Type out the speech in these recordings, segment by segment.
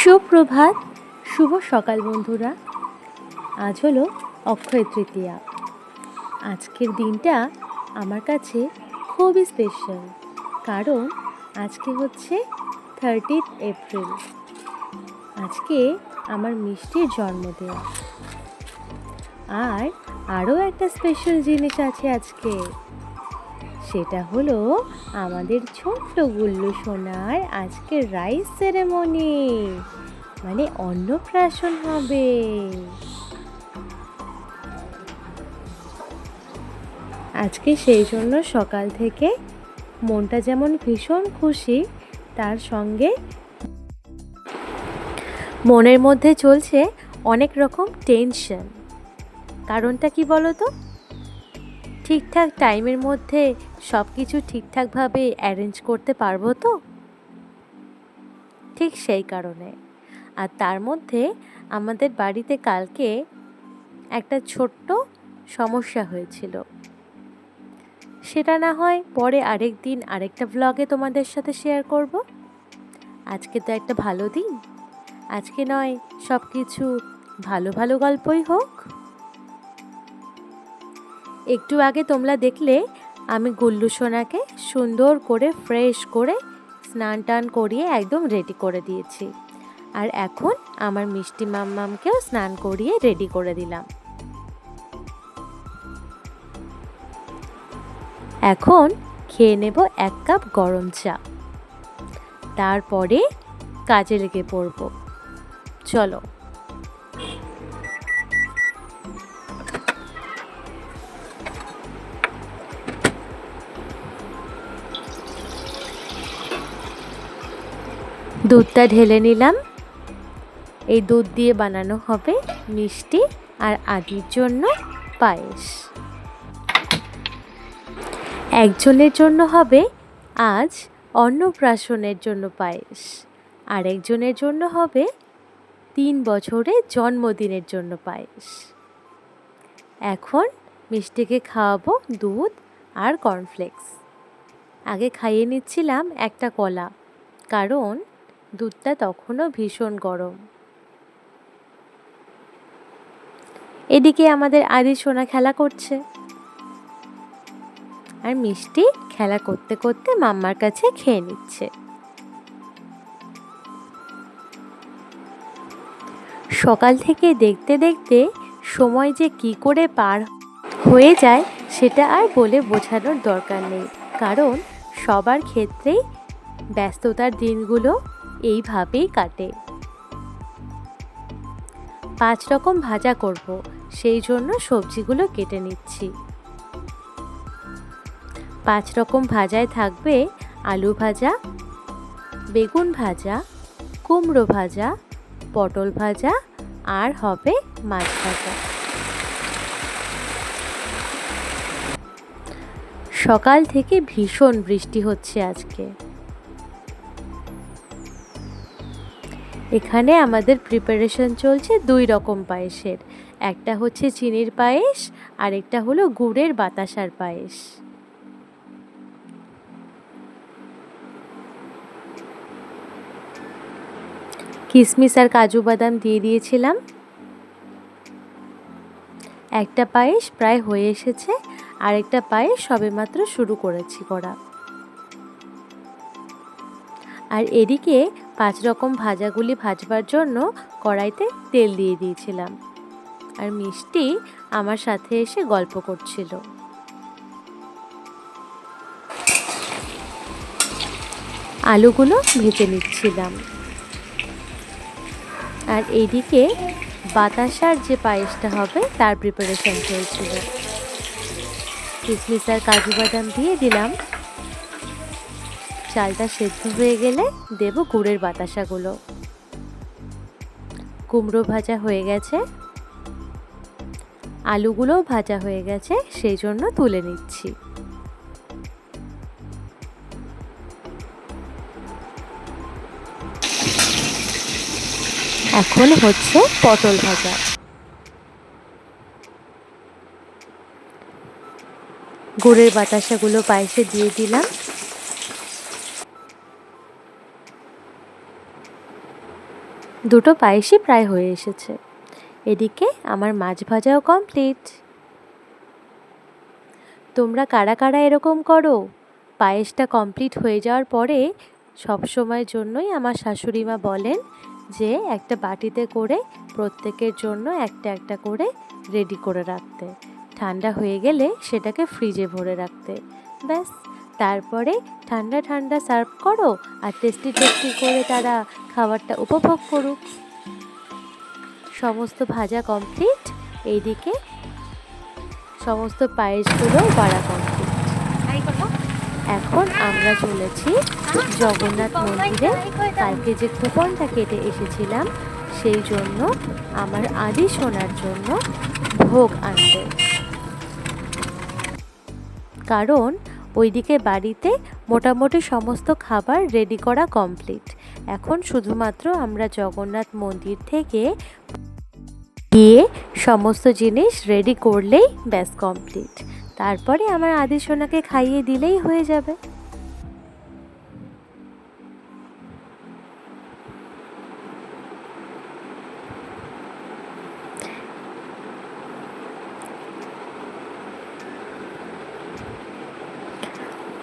সুপ্রভাত। শুভ সকাল বন্ধুরা। আজ হলো অক্ষয় তৃতীয়া। আজকের দিনটা আমার কাছে খুবই স্পেশাল কারণ আজকে হচ্ছে থার্টিথ এপ্রিল আজকে আমার মিষ্টির জন্মদিন। আর আরও একটা স্পেশাল জিনিস আছে আজকে। সেটা হলো আমাদের ছোট্ট গুল্লু সোনার আজকে রাইস সেরেমনি মানে অন্নপ্রাশন হবে। আজকে সেই জন্য সকাল থেকে মনটা যেমন ভীষণ খুশি, তার সঙ্গে মনের মধ্যে চলছে অনেক রকম টেনশন কারণটা কি বলো তো ঠিকঠাক টাইমের মধ্যে সব কিছু ঠিকঠাকভাবে অ্যারেঞ্জ করতে পারব তো? ঠিক সেই কারণে। আর তার মধ্যে আমাদের বাড়িতে কালকে একটা ছোট্ট সমস্যা হয়েছিল। সেটা না হয় পরে আরেক দিন আরেকটা ব্লগে তোমাদের সাথে শেয়ার করব। আজকে তো একটা ভালো দিন। আজকে নয় সব কিছু ভালো ভালো গল্পই হোক। একটু আগে তোমরা দেখলে আমি গুল্লু সোনাকে সুন্দর করে ফ্রেশ করে স্নান টান করিয়ে একদম রেডি করে দিয়েছি। আর এখন আমার মিষ্টি মাম্মামকেও স্নান করিয়ে রেডি করে দিলাম। এখন খেয়ে নেব এক কাপ গরম চা। তারপরে কাজে লেগে পড়ব। চলো। দুধটা ঢেলে নিলাম। এই দুধ দিয়ে বানানো হবে মিষ্টি আর আদির জন্য পায়েস। একজনের জন্য হবে আজ অন্নপ্রাশনের জন্য পায়েস। আর একজনের জন্য হবে তিন বছরে জন্মদিনের জন্য পায়েস। এখন মিষ্টিকে খাওয়াবো দুধ আর কর্নফ্লেক্স। আগে খাইয়ে নিচ্ছিলাম একটা কলা, কারণ দুধটা তখনও ভীষণ গরম। এদিকে আমাদের আদি সোনা খেলা করছে। আর মিষ্টি খেলা করতে করতে মাম্মার কাছে খেয়ে নিচ্ছে। সকাল থেকে দেখতে দেখতে সময় যে কি করে পার হয়ে যায় সেটা আর বলে বোঝানোর দরকার নেই। কারণ সবার ক্ষেত্রেই ব্যস্ততার দিনগুলো এইভাবেই কাটে। পাঁচ রকম ভাজা করব, সেই জন্য সবজিগুলো কেটে নিচ্ছি। পাঁচ রকম ভাজায় থাকবে আলু ভাজা, বেগুন ভাজা, কুমড়ো ভাজা, পটল ভাজা, আর হবে মাছ ভাজা। সকাল থেকে ভীষণ বৃষ্টি হচ্ছে আজকে। এখানে আমাদের প্রিপারেশন চলছে দুই রকম পায়েসের। একটা হচ্ছে চিনির পায়েস, আর একটা হলো গুড়ের বাতাসার পায়েস। কিশমিশ আর কাজু বাদাম দিয়ে দিয়েছিলাম। একটা পায়েস প্রায় হয়ে এসেছে, আর একটা পায়েস সবেমাত্র শুরু করেছি করা। আর এদিকে পাঁচ রকম ভাজাগুলি ভাজবার জন্য কড়াইতে তেল দিয়ে দিয়েছিলাম। আর মিষ্টি আমার সাথে এসে গল্প করছিল। আলুগুলো ভেজে নিচ্ছিলাম। আর এইদিকে বাতাসার যে পায়েসটা হবে তার প্রিপারেশন চলছিল। কিশমিশ আর কাজু বাদাম দিয়ে দিলাম। চালটা সেদ্ধ হয়ে গেলে দেব গুড়ের বাতাসাগুলো। কুমড়ো ভাজা হয়ে গেছে। আলুগুলোও ভাজা হয়ে গেছে, সেই জন্য তুলে নিচ্ছি। এখন হচ্ছে পটল ভাজা। গুড়ের বাতাসাগুলো পায়েসে দিয়ে দিলাম। দুটো পায়েসই প্রায় হয়ে এসেছে। এদিকে আমার মাছ ভাজাও কমপ্লিট তোমরা কারা কারা এরকম করো? পায়েসটা কমপ্লিট হয়ে যাওয়ার পরে সব সময়ের জন্যই আমার শাশুড়ি মা বলেন যে একটা বাটিতে করে প্রত্যেকের জন্য একটা একটা করে রেডি করে রাখতে। ঠান্ডা হয়ে গেলে সেটাকে ফ্রিজে ভরে রাখতে। ব্যাস। তারপরে ঠান্ডা ঠান্ডা সার্ভ করো আর টেস্টি টেস্টি করে তারা খাবারটা উপভোগ করুক। সমস্ত ভাজা কমপ্লিট এইদিকে সমস্ত পায়েসগুলো বাড়া কমপ্লিট এখন আমরা চলেছি জগন্নাথ মন্দিরে। কালকে যে কুপনটা কেটে এসেছিলাম, সেই জন্য আমার আদি শোনার জন্য ভোগ আনতে কারণ ওইদিকে বাড়িতে মোটামুটি সমস্ত খাবার রেডি করা কমপ্লিট এখন শুধুমাত্র আমরা জগন্নাথ মন্দির থেকে গিয়ে সমস্ত জিনিস রেডি করলেই ব্যাস কমপ্লিট তারপরে আমার আদি সোনাকে খাইয়ে দিলেই হয়ে যাবে।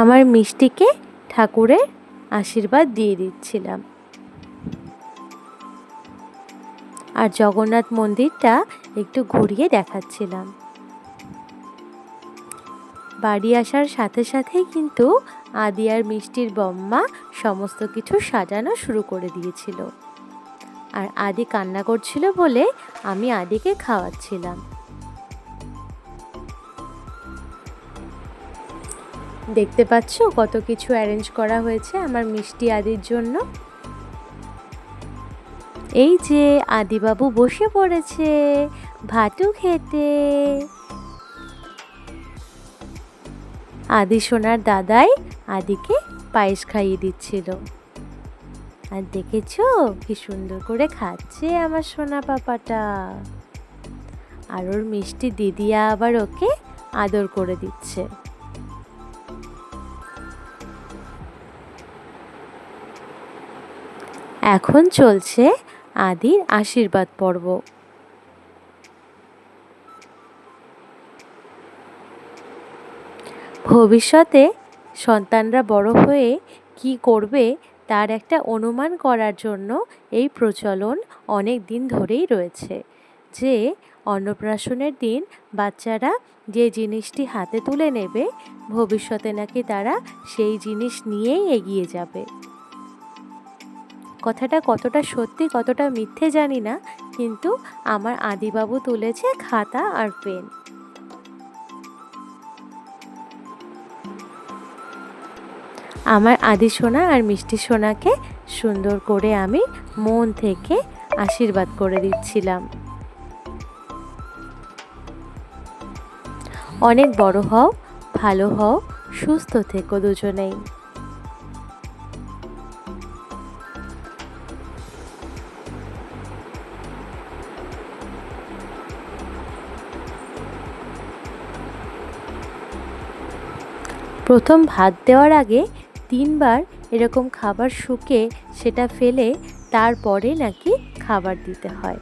আমার মিষ্টিকে ঠাকুরের আশীর্বাদ দিয়ে দিচ্ছিলাম। আর জগন্নাথ মন্দিরটা একটু ঘুরিয়ে দেখাচ্ছিলাম। বাড়ি আসার সাথে সাথেই কিন্তু আদি আর মিষ্টির বম্মা সমস্ত কিছু সাজানো শুরু করে দিয়েছিল। আর আদি কান্না করছিল বলে আমি আদিকে খাওয়াচ্ছিলাম। দেখতে পাচ্ছ কত কিছু অ্যারেঞ্জ করা হয়েছে আমার মিষ্টি আদির জন্য? এই যে আদিবাবু বসে পড়েছে ভাটু খেতে। আদি সোনার দাদাই আদিকে পায়েস খাইয়ে দিচ্ছিল। আর দেখেছ কি সুন্দর করে খাচ্ছে আমার সোনা পাপাটা। আর ওর মিষ্টি দিদিয়া আবার ওকে আদর করে দিচ্ছে। এখন চলছে আদির আশীর্বাদ পর্ব। ভবিষ্যতে সন্তানরা বড় হয়ে কি করবে তার একটা অনুমান করার জন্য এই প্রচলন অনেক দিন ধরেই রয়েছে যে অন্নপ্রাশনের দিন বাচ্চারা যে জিনিসটি হাতে তুলে নেবে, ভবিষ্যতে নাকি তারা সেই জিনিস নিয়েই এগিয়ে যাবে। কথাটা কতটা সত্যি, কতটা মিথ্যে জানি না, কিন্তু আমার আদিবাবু তুলেছে খাতা আর পেন। আমার আদি সোনা আর মিষ্টি সোনাকে সুন্দর করে আমি মন থেকে আশীর্বাদ করে দিচ্ছিলাম। অনেক বড় হও, ভালো হও, সুস্থ থেকো দুজনেই। প্রথম ভাত দেওয়ার আগে তিনবার এরকম খাবার শুকে সেটা ফেলে তারপরে নাকি খাবার দিতে হয়।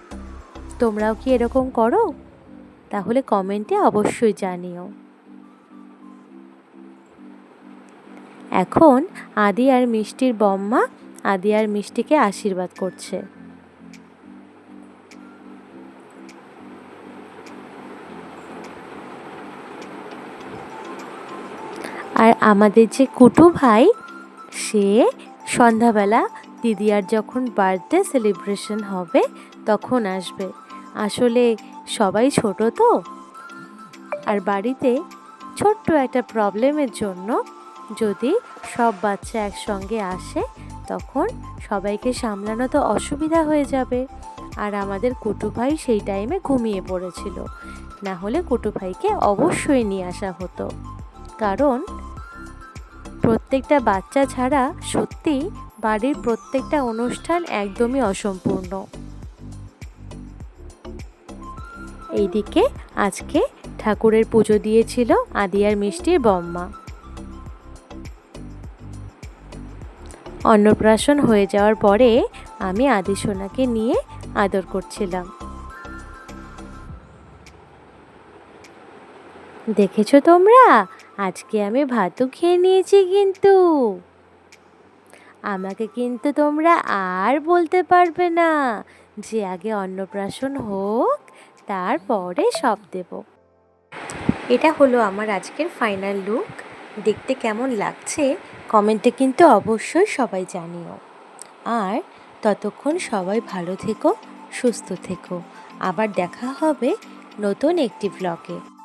তোমরাও কি এরকম করো? তাহলে কমেন্টে অবশ্যই জানিও। এখন আদি আর মিষ্টির বম্মা আদি আর মিষ্টিকে আশীর্বাদ করছে। আর আমাদের যে কুটু ভাই, সে সন্ধ্যাবেলা দিদি আর যখন বার্থডে সেলিব্রেশন হবে, তখন আসবে। আসলে সবাই ছোট তো। আর বাড়িতে ছোট্ট একটা প্রবলেমের জন্য যদি সব বাচ্চা একসঙ্গে আসে, তখন সবাইকে সামলানো তো অসুবিধা হয়ে যাবে। আর আমাদের কুটু ভাই সেই টাইমে ঘুমিয়ে পড়েছিল। না হলে কুটু ভাইকে অবশ্যই নিয়ে আসা হতো। কারণ প্রত্যেকটা বাচ্চা ছাড়া সত্যি বাড়ির প্রত্যেকটা অনুষ্ঠান একদমই অসম্পূর্ণ। এইদিকে আজকে ঠাকুরের পুজো দিয়েছিল আদিয়ার মিষ্টির বম্মা। অন্নপ্রাশন হয়ে যাওয়ার পরে আমি আদি সোনাকে নিয়ে আদর করছিলাম। দেখেছ তোমরা? আজকে আমি ভাতও খেয়ে নিয়েছি কিন্তু। আমাকে কিন্তু তোমরা আর বলতে পারবে না। যে আগে অন্নপ্রাশন হোক, তারপরে সব দেব। এটা হলো আমার আজকের ফাইনাল লুক। দেখতে কেমন লাগছে, কমেন্টে কিন্তু অবশ্যই সবাই জানিও। আর ততক্ষণ সবাই ভালো থেকো, সুস্থ থেকো। আবার দেখা হবে নতুন একটি ব্লগে